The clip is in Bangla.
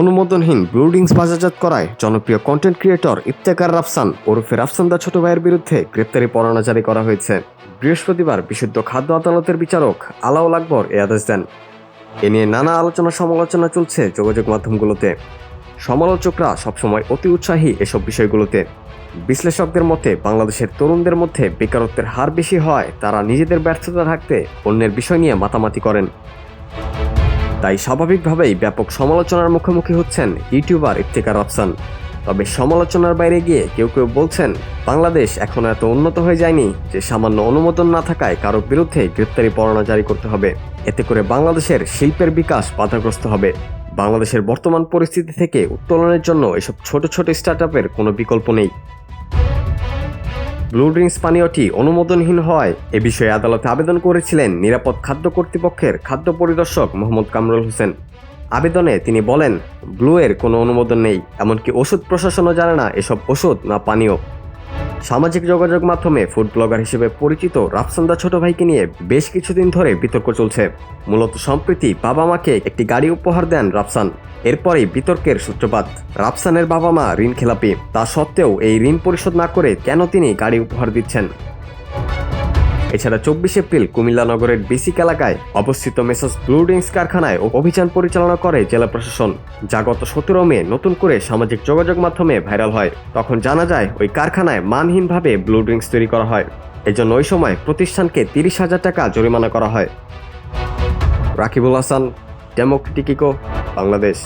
অনুমোদনহীন ব্লুডিংস বাজারজাত করায় জনপ্রিয় কন্টেন্ট ক্রিয়েটর ইফতেকার রাফসান ওরফে রাফসানদা ছোট ভাইয়ের বিরুদ্ধে গ্রেপ্তারি পরোয়ানা জারি করা হয়েছে। বৃহস্পতিবার বিশুদ্ধ খাদ্য আদালতের বিচারক আলাউল আকবর এ আদেশ দেন। এ নিয়ে নানা আলোচনা সমালোচনা চলছে যোগাযোগ মাধ্যমগুলোতে। সমালোচকরা সবসময় অতি উৎসাহী এসব বিষয়গুলোতে। বিশ্লেষকদের মতে, বাংলাদেশের তরুণদের মধ্যে বেকারত্বের হার বেশি হয় তারা নিজেদের ব্যর্থতা ঢাকতে অন্যের বিষয় নিয়ে মাতামাতি করেন। তাই স্বাভাবিকভাবেই ব্যাপক সমালোচনার মুখোমুখি হচ্ছেন ইউটিউবার ইফতিকার আফসান। তবে সমালোচনার বাইরে গিয়ে কেউ কেউ বলছেন, বাংলাদেশ এখনও এত উন্নত হয়ে যায়নি যে সামান্য অনুমোদন না থাকায় কারও বিরুদ্ধে গ্রেপ্তারি পরোয়ানা জারি করতে হবে। এতে করে বাংলাদেশের শিল্পের বিকাশ বাধাগ্রস্ত হবে। বাংলাদেশের বর্তমান পরিস্থিতি থেকে উত্তোলনের জন্য এসব ছোট ছোট স্টার্টআপের কোনো বিকল্প নেই। ব্লু ড্রিঙ্কস পানীয়টি অনুমোদনহীন হওয়ায় এ বিষয়ে আদালতে আবেদন করেছিলেন নিরাপদ খাদ্য কর্তৃপক্ষের খাদ্য পরিদর্শক মোহাম্মদ কামরুল হোসেন। আবেদনে তিনি বলেন, ব্লু এর কোনো অনুমোদন নেই, এমনকি ওষুধ প্রশাসনও জানে না এসব ওষুধ না পানীয়। সামাজিক যোগাযোগ মাধ্যমে ফুড ব্লগার হিসেবে পরিচিত রাফসান্দা ছোট ভাইকে নিয়ে বেশ কিছুদিন ধরে বিতর্ক চলছে। মূলত সম্প্রতি বাবা মাকে একটি গাড়ি উপহার দেন রাফসান। এরপরেই বিতর্কের সূত্রপাত। রাফসানের বাবা মা ঋণ খেলাপি। তা সত্ত্বেও এই ঋণ পরিশোধ না করে কেন তিনি গাড়ি উপহার দিচ্ছেন? এছাড়া চব্বিশ এপ্রিল কুমিল্লা নগরের বেসিক এলাকায় অবস্থিত মেসাস ব্লু ড্রিঙ্কস কারখানায় অভিযান পরিচালনা করে জেলা প্রশাসন। যা গত সতেরো মে নতুন করে সামাজিক যোগাযোগ মাধ্যমে ভাইরাল হয়। তখন জানা যায়, ওই কারখানায় মানহীনভাবে ব্লু ড্রিঙ্কস তৈরি করা হয়। এজন্য ওই সময় প্রতিষ্ঠানকে তিরিশ হাজার টাকা জরিমানা করা হয়। রাকিবুল হাসান ডেমোক্রেটিকিকো বাংলাদেশ